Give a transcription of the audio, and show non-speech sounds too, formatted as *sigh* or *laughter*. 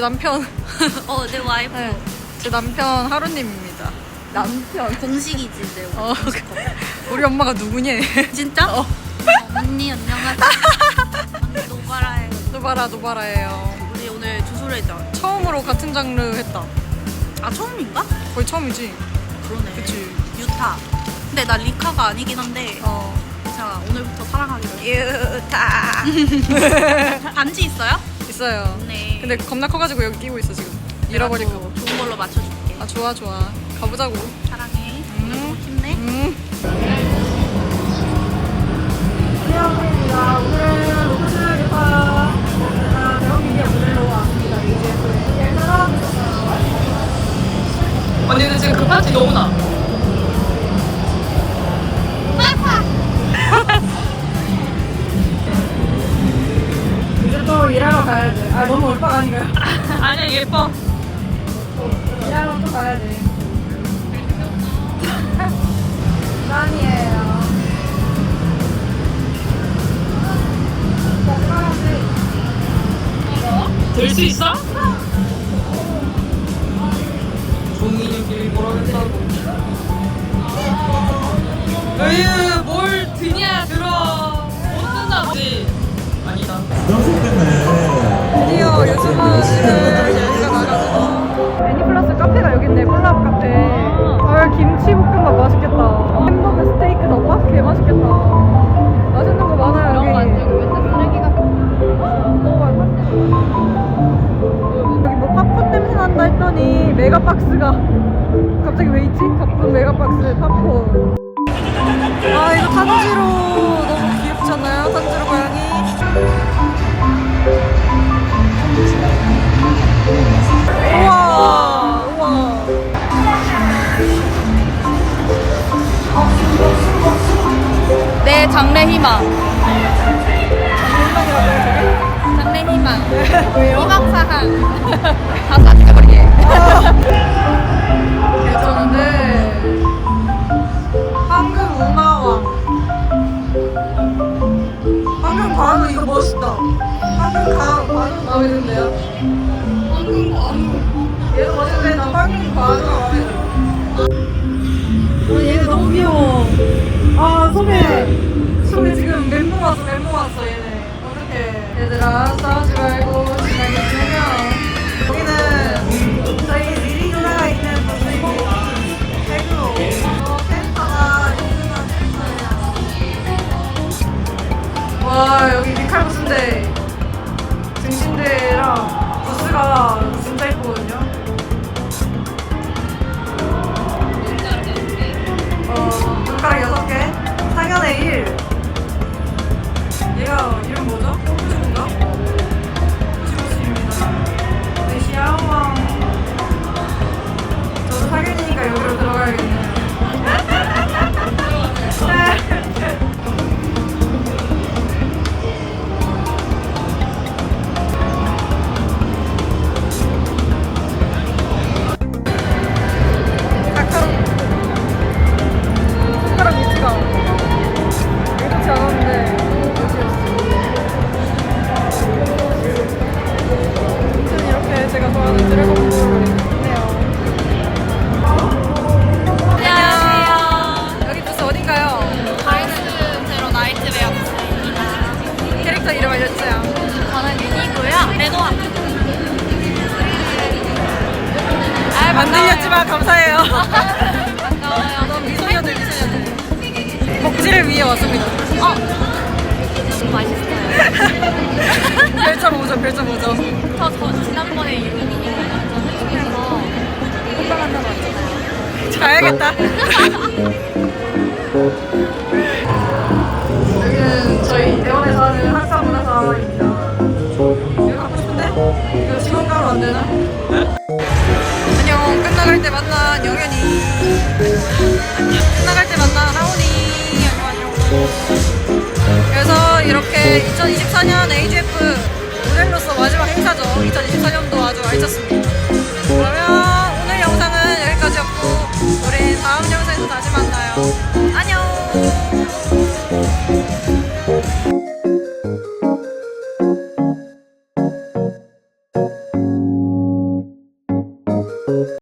남편. *laughs* 어, 내 와이프. 네. 제 남편 하루님입니다. 남편. 공식이지, 내 와이프. 어, 우리 엄마가 누구냐? 진짜? 어. 언니, 안녕하세요. 언니, 노바라예요. 노바라 노바라예요. 우리 오늘 주소를 했죠. 처음으로 같은 장르 했다. 아, 처음인가? 거의 처음이지. 그러네. 그치. 유타. 근데 나 리카가 아니긴 한데, 어. 자, 오늘부터 사랑하기로. 유타. *laughs* 반지 있어요? 있어요. 네. 근데 겁나 커가지고 여기 끼고 있어 지금. 잃어버릴까 또 봐. 좋은 걸로 맞춰줄게. 아 좋아 좋아. 가보자고. 사랑해. 음. 오늘도 힘내. 음. 안녕하십니까. 오늘은 로봇 기파 대형 미디어 모델로 왔습니다. 이제 언니 근데 지금 급한지 너무 나. 일하러 가야 돼. 아 너무 올빵 아닌가요? *laughs* 아니야 예뻐. 일하러 또 가야 돼. *laughs* 짠이에요. 될수 있어? 종이님끼리 뭐라 했다고 애니플러스 카페가 여기 있네 콜라보 카페. 헐 김치볶음밥 맛있겠다. 햄버거 스테이크 덮밥? 개 맛있겠다. 맛있는 거 많아요 여기. 여기 뭐 팝콘 냄새 난다 했더니 메가박스가 *laughs* 갑자기 왜 있지? 가쁜 메가박스 팝콘. 아 이거 탄지로 너무 귀엽지 않나요? 탄지로 고양 장래 희망. 장래 희망. 왜요? 희망 사항. 가사 찍어버리게. 괜찮은데 황금 우마왕 황금 이거 멋있다 황금 가, 관우 마음에 드는데요? 황금 관우 얘도 멋있는데 난 황금 관우 멘붕 왔어 얘네. 어떡해 얘들아 싸우지 말고 안 들렸지만 감사해요 반가워요. 넌 미소녀들 미소녀들 복지를 위해 왔습니다 어. 맛있어요. 별점 5점 별점 5점 저, 저 지난번에 윤이님이랑 해서 호빵 한다고 했잖아요. 가야겠다 *laughs* 끝나갈 때 만나 영현이. 끝나갈 때 만나 하온이. 안녕 안녕 그래서 이렇게 2024년 AGF